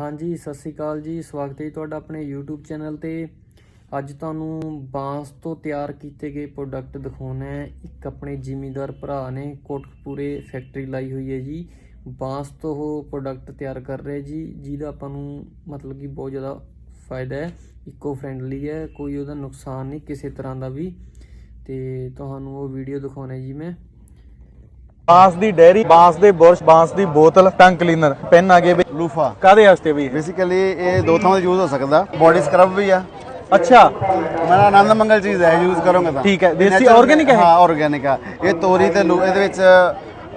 ਹਾਂਜੀ, ਸਤਿ ਸ੍ਰੀ ਅਕਾਲ ਜੀ। ਸਵਾਗਤ ਹੈ ਜੀ ਤੁਹਾਡਾ ਆਪਣੇ YouTube ਚੈਨਲ ਤੇ। ਅੱਜ ਤੁਹਾਨੂੰ ਬਾਂਸ ਤੋਂ ਤਿਆਰ ਕੀਤੇ ਗਏ ਪ੍ਰੋਡਕਟ ਦਿਖਾਉਣਾ ਹੈ। ਇੱਕ ਆਪਣੇ ਜ਼ਿਮੀਂਦਾਰ ਭਰਾ ਨੇ ਕੋਟਕਪੂਰੇ ਫੈਕਟਰੀ ਲਾਈ ਹੋਈ ਹੈ ਜੀ। ਬਾਂਸ ਤੋਂ ਉਹ ਪ੍ਰੋਡਕਟ ਤਿਆਰ ਕਰ ਰਹੇ ਜੀ, ਜਿਹਦਾ ਆਪਾਂ ਨੂੰ ਮਤਲਬ ਕਿ ਬਹੁਤ ਜ਼ਿਆਦਾ ਫਾਇਦਾ ਹੈ। ਇਕੋ ਫ੍ਰੈਂਡਲੀ ਹੈ, ਕੋਈ ਉਹਦਾ ਨੁਕਸਾਨ ਨਹੀਂ ਕਿਸੇ ਤਰ੍ਹਾਂ ਦਾ ਵੀ। ਤੇ ਤੁਹਾਨੂੰ ਉਹ ਵੀਡੀਓ ਦਿਖਾਉਣਾ ਜੀ ਮੈਂ। ਬਾਂਸ ਦੀ ਡੈਰੀ ਬਾਂਸ ਦੇ ਬੁਰਸ਼ ਬਾਂਸ ਦੀ ਬੋਤਲ ਟੰਗ ਕਲੀਨਰ ਪੈਨ ਆ ਗਏ ਬਈ ਲੂਫਾ। ਕਾਦੇ ਵਾਸਤੇ ਬਈ? ਬੇਸਿਕਲੀ ਇਹ ਦੋ ਥਾਵਾਂ ਤੇ ਯੂਜ਼ ਹੋ ਸਕਦਾ। ਬੋਡੀ ਸਕਰਬ ਵੀ ਆ। ਅੱਛਾ। ਮੇਰਾ ਆਨੰਦ ਮੰਗਲ ਚੀਜ਼ ਹੈ ਯੂਜ਼ ਕਰੋਗੇ ਤਾਂ। ਠੀਕ ਹੈ, ਦੇਸੀ organic ਹੈ? ਹਾਂ ਆਰਗੇਨਿਕ ਆ। ਇਹ ਤੋਰੀ ਤੇ ਲੂ ਇਹਦੇ ਵਿੱਚ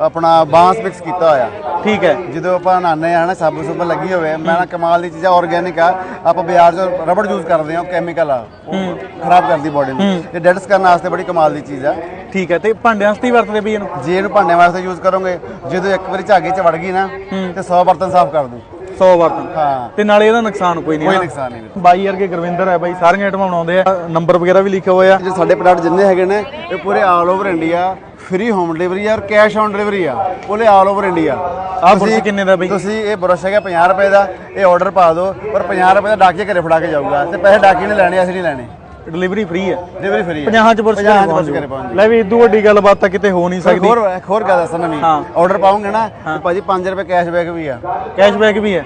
ਆਪਣਾ ਬਾਂਸ ਮਿਕਸ ਕੀਤਾ ਹੋਇਆ। ਠੀਕ ਹੈ। ਜਦੋਂ ਆਪਾਂ ਨਹਾਉਂਦੇ ਆ ਨਾ ਸਾਬੂ ਲੱਗੀ ਹੋਵੇ ਮੈਂ ਨਾ ਕਮਾਲ ਦੀ ਚੀਜ਼ ਆਰਗੇਨਿਕ ਆ ਆਪਾਂ ਬਾਜ਼ਾਰ 'ਚ ਰਬੜ ਯੂਜ਼ ਕਰਦੇ ਆ ਉਹ ਕੈਮੀਕਲ ਆ। ਉਹ ਖਰਾਬ ਕਰਦੀ ਬੋਡੀ ਨੂੰ। ਇਹ ਡੈਡਸ ਕਰਨ ਵਾਸਤੇ ਬੜੀ ਕਮਾਲ ਦੀ ਚੀਜ਼ ਆ। ਠੀਕ ਹੈ ਤੇ ਭਾਂਡਿਆਂ ਵਾਸਤੇ ਹੀ ਵਰਤਦੇ ਬਈ ਇਹਨੂੰ? ਜੇ ਇਹਨੂੰ ਭਾਂਡੇ ਵਾਸਤੇ ਯੂਜ਼ ਕਰੋਗੇ ਜਦੋਂ ਇੱਕ ਵਾਰੀ ਝਾਗੇ 'ਚ ਵੜ ਗਈ ਨਾ ਤੇ 100 ਬਰਤਨ ਸਾਫ਼ ਕਰ ਦੂ। 100 ਵਰਤਨ ਹਾਂ। ਤੇ ਨਾਲੇ ਇਹਦਾ ਨੁਕਸਾਨ ਕੋਈ ਨਹੀਂ ਕੋਈ? ਨੁਕਸਾਨ ਨਹੀਂ ਬਾਈ ਵਰਗੇ ਗੁਰਵਿੰਦਰ ਹੈ ਬਾਈ ਸਾਰੀਆਂ ਆਈਟਮਾਂ ਬਣਾਉਂਦੇ ਆ। ਨੰਬਰ ਵਗੈਰਾ ਵੀ ਲਿਖੇ ਹੋਏ ਆ। ਜੋ ਸਾਡੇ ਪ੍ਰੋਡਕਟ ਜਿੰਨੇ ਹੈਗੇ ਨੇ ਇਹ ਪੂਰੇ all over India free home delivery ਆ ਔਰ ਕੈਸ਼ ਔਨ ਡਿਲੀਵਰੀ ਆ। ਪੂਰੇ ਆਲ ਓਵਰ ਇੰਡੀਆ ਆਹ ਬੁਰਸ਼ ਕਿੰਨੇ ਦਾ ਬਈ? ਤੁਸੀਂ ਇਹ ਬੁਰਸ਼ ਹੈਗਾ 50 ਰੁਪਏ ਦਾ ਇਹ ਆਰਡਰ ਪਾ ਦਿਓ ਪਰ 50 ਰੁਪਏ ਦਾ ਡਾਕੀਏ ਘਰੇ ਫੜਾ ਕੇ ਜਾਊਗਾ। ਤੇ ਪੈਸੇ ਡਾਕੀ ਨੇ ਲੈਣੇ ਅਸੀਂ ਨਹੀਂ ਲੈਣੇ। ਡਿਲੀਵਰੀ ਫ੍ਰੀ ਹੈ। ਡਿਲੀਵਰੀ ਫ੍ਰੀ 50 ਚ ਬੁਰਸ਼ ਘਰੇ 50 ਪਹੁੰਚ ਘਰੇ ਜਾਊ। ਪਹੁੰਚ ਲੈ ਵੀ ਇਦੋਂ ਵੱਡੀ ਗੱਲਬਾਤ ਤਾਂ ਕਿਤੇ ਹੋ ਨਹੀਂ ਸਕਦੀ। ਹੋਰ ਇੱਕ ਹੋਰ ਗੱਲ ਦੱਸਣਾ ਹਾਂ। ਆਰਡਰ ਪਾਉਂਗੇ ਨਾ ਤੇ ਭਾਜੀ 5 ਰੁਪਏ ਕੈਸ਼ਬੈਕ ਵੀ ਆ। ਕੈਸ਼ਬੈਕ ਵੀ ਹੈ।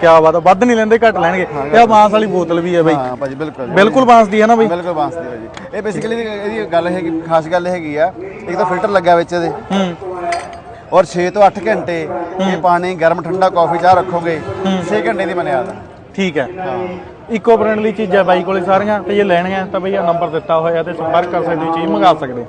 ਕੀ ਬਾਤ ਆ ਵੱਧ ਨਹੀਂ ਲੈਂਦੇ ਘੱਟ ਲੈਣਗੇ। ਤੇ ਆ ਬਾਂਸ ਵਾਲੀ ਬੋਤਲ ਵੀ ਹੈ ਬਾਈ। ਹਾਂ ਭਾਜੀ ਬਿਲਕੁਲ। ਬਿਲਕੁਲ ਬਾਂਸ ਦੀ ਹੈ ਨਾ ਬਾਈ। ਬਿਲਕੁਲ ਬਾਂਸ ਦੀ ਭਾਜੀ। ਇਹ ਬੇਸਿਕਲੀ ਇਹਦੀ ਗੱਲ ਹੈਗੀ ਖਾਸ ਗੱਲ ਹੈਗੀ ਆ ਇੱਕ ਤਾਂ ਫਿਲਟਰ ਲੱਗਾ ਵਿੱਚ ਇਹਦੇ। ਹੂੰ। ਔਰ 6 ਤੋਂ 8 ਘੰਟੇ ਇਹ ਪਾਣੀ ਗਰਮ ਠੰਡਾ ਕਾਫੀ ਚਾਹ ਰੱਖੋਗੇ 6 ਘੰਟੇ ਦੀ ਬੁਨਿਆਦ ਆ। ਠੀਕ ਹੈ। ਇਕੋ ਫ੍ਰੈਂਡਲੀ ਚੀਜ਼ਾਂ ਬਾਈ ਕੋਲੇ ਸਾਰੀਆਂ ਤੇ ਜੇ ਲੈਣੀਆਂ ਤਾਂ ਬਈ ਆ ਨੰਬਰ ਦਿੱਤਾ ਹੋਇਆ ਤੇ ਸੰਪਰਕ ਕਰ ਸਕਦੇ ਹੋ, ਚੀਜ਼ ਮੰਗਾ ਸਕਦੇ ਹੋ।